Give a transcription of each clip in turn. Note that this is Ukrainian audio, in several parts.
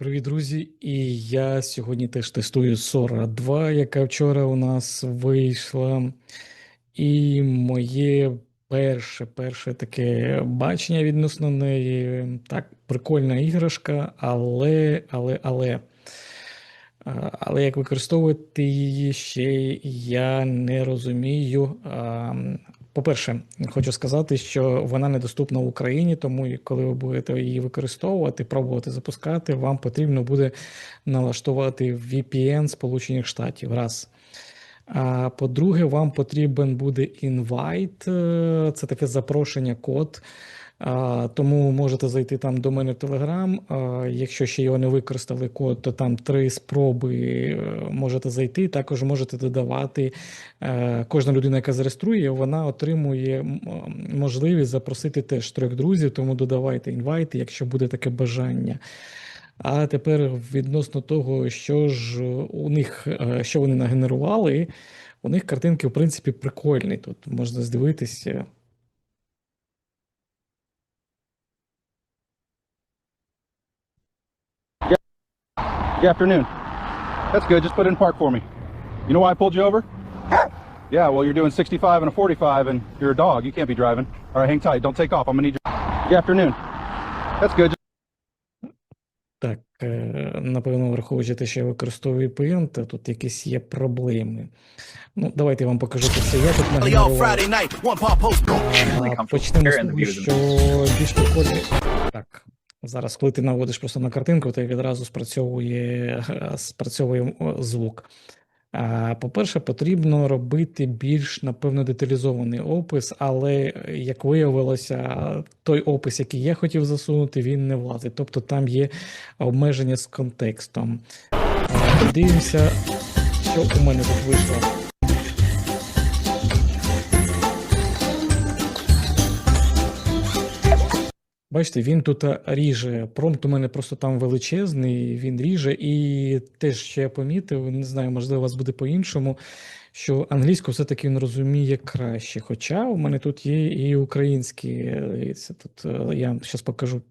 Привіт, друзі! І я сьогодні теж тестую Sora 2, яка вчора у нас вийшла. І моє перше, перше таке бачення відносно неї. Так, прикольна іграшка, але, але, але. Але як використовувати її ще я не розумію. По-перше, хочу сказати, що вона недоступна в Україні, тому коли ви будете її використовувати, пробувати запускати, вам потрібно буде налаштувати VPN Сполучених Штатів. Раз. А по-друге, вам потрібен буде інвайт, е, це таке запрошення, код. Тому можете зайти там до мене в Телеграм. Якщо ще його не використали код, то там три спроби е, можете зайти. Також можете додавати. Е, Кожна людина, яка зареєструє, вона отримує можливість запросити теж трьох друзів, тому додавайте інвайти, якщо буде таке бажання. А тепер відносно того, що ж у них, е, що вони нагенерували, у них картинки, в принципі, прикольні. Тут можна здивитися. Good afternoon. That's good. Just put in park for me. You know why I pulled you over? Yeah, well, you're doing 65 and a 45, and you're a dog. You can't be driving. All right, hang tight. Don't take off. I'm gonna need you. Good afternoon. That's good. Так, е, напевно, враховуючи те, що я використовую VPN, то тут якісь є проблеми. Ну, давайте я вам покажу це все. Я тут. А, Почнемо з того, що більш прикольний. Так, зараз, коли ти наводиш просто на картинку, то відразу спрацьовує, е, спрацьовує звук. По-перше, потрібно робити більш, напевно, деталізований опис, але, як виявилося, той опис, який я хотів засунути, він не влазить. Тобто там є обмеження з контекстом. Дивимося, що у мене тут вийшло. Бачите, він тут ріже. Промпт у мене просто там величезний, він ріже. І теж ще я помітив, не знаю, можливо, у вас буде по-іншому, що англійську все-таки він розуміє краще. Хоча у мене тут є і українські. е, дивіться, Тут е, я зараз покажу.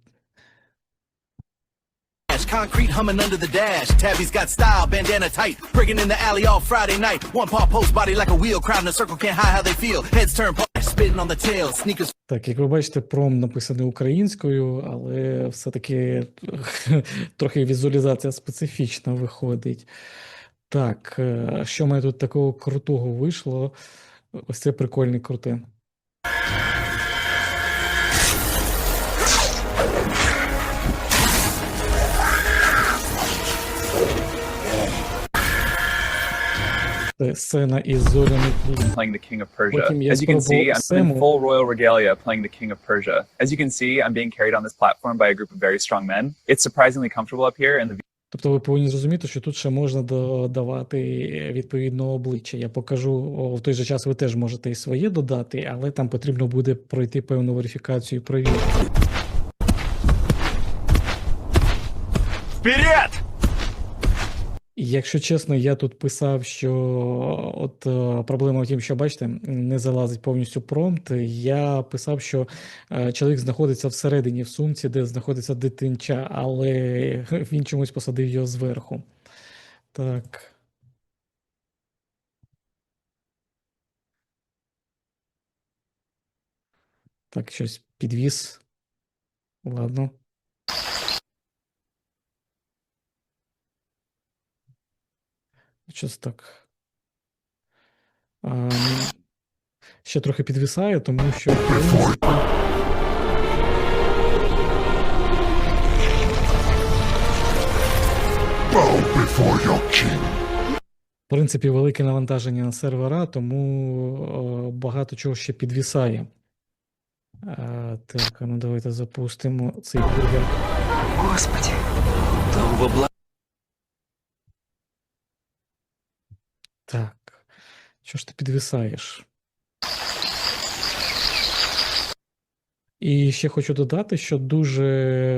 Concrete humming under the dash. Tabby's got style, bandana tight. Friggin' in the alley all Friday night. One paw post, body like a wheel. Crowd in a circle can't hide how they feel. Heads turn, spitting on the tail. Sneakers Так, як ви бачите, пром написаний українською, але все-таки трохи візуалізація специфічна виходить. Так, е, що має тут такого крутого вийшло? Ось це прикольний круте. Сцена із зоряних війн. playing the King of Persia. Потім я As you can see, спробував I'm in Сему. full royal regalia playing the King of Persia. As you can see, I'm being carried on this platform by a group of very strong men. It's surprisingly comfortable up here, and the Тобто ви повинні зрозуміти, що тут ще можна додавати відповідно обличчя. Я покажу о, в той же час ви теж можете і своє додати, але там потрібно буде пройти певну верифікацію і перевірку. Вперед! Якщо чесно, я тут писав, що от е, проблема в тім, що бачите, не залазить повністю промпт. Я писав, що е, чоловік знаходиться всередині в сумці, де знаходиться дитинча, але він чомусь посадив його зверху. Так. Так, щось підвіз. Ладно. Щось так. А, ще трохи підвисає, тому що. в принципі, велике навантаження на сервера, тому е, багато чого ще підвисає. Е, так, а ну давайте запустимо цей бургер. Господи, там в Так. Що ж ти підвисаєш? І ще хочу додати, що дуже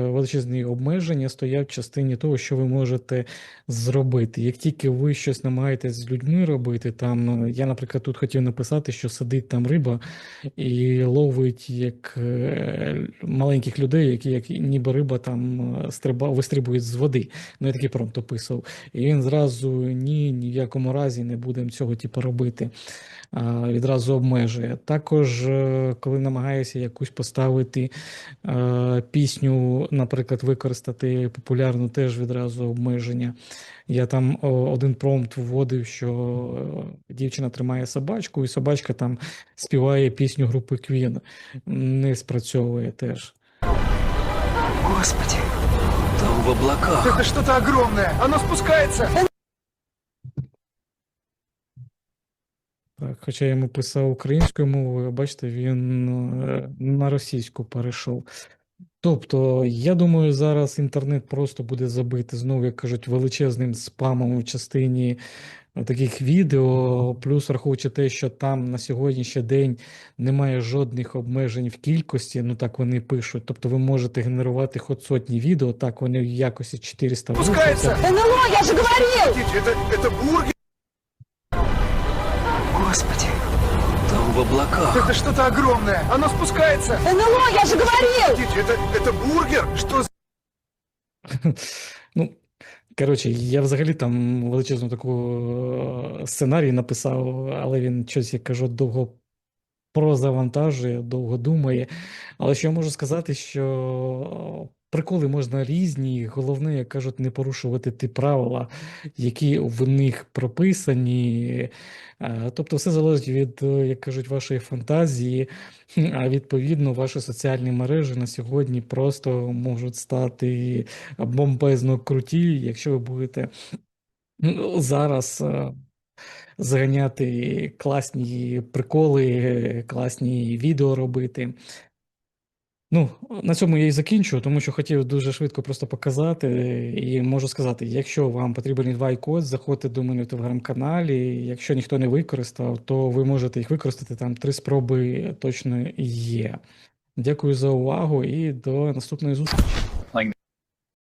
величезні обмеження стоять в частині того, що ви можете зробити. Як тільки ви щось намагаєтесь з людьми робити, там я, наприклад, тут хотів написати, що сидить там риба і ловить як е, маленьких людей, які як ніби риба там е, стриба, вистрибують з води. Ну, я такий промпт описував. І він зразу ні, ні в якому разі не будемо цього типу робити. Відразу обмежує. Також, е, коли намагаєшся якусь поставити е, пісню, наприклад, використати популярну, теж відразу обмеження. Я там один промпт вводив, що е, дівчина тримає собачку, і собачка там співає пісню групи Queen. Не спрацьовує теж. Господи, там в облаках. Это что-то огромное! Оно спускается! Так, хоча я йому писав українською мовою, бачите, він е, на російську перейшов. Тобто, я думаю, зараз інтернет просто буде забитий, знову, як кажуть, величезним спамом в частині таких відео, плюс враховуючи те, що там на сьогоднішній день немає жодних обмежень в кількості, ну так вони пишуть. Тобто ви можете генерувати хоч сотні відео, так вони в якості 400 Спускается! врухаються. НЛО, я же говорил! Это, это бургер! Господи, там в облаках. Это что-то огромное! Оно спускается! НЛО, я же говорил! Это, это бургер? Что за... Ну, коротше, я взагалі там величезну таку е, сценарій написав, але він щось, як кажу, довго прозавантажує, довго думає. Але що я можу сказати, що приколи можна різні, головне, як кажуть, не порушувати ті правила, які в них прописані. Е, Тобто все залежить від, е, як кажуть, вашої фантазії, а відповідно ваші соціальні мережі на сьогодні просто можуть стати бомбезно круті, якщо ви будете ну, зараз е, заганяти класні приколи, класні відео робити. Ну, на цьому я і закінчу, тому що хотів дуже швидко просто показати. І можу сказати, якщо вам потрібен інвайт-код, заходьте до мене в телеграм-каналі. Якщо ніхто не використав, то ви можете їх використати. Там три спроби точно є. Дякую за увагу і до наступної зустрічі.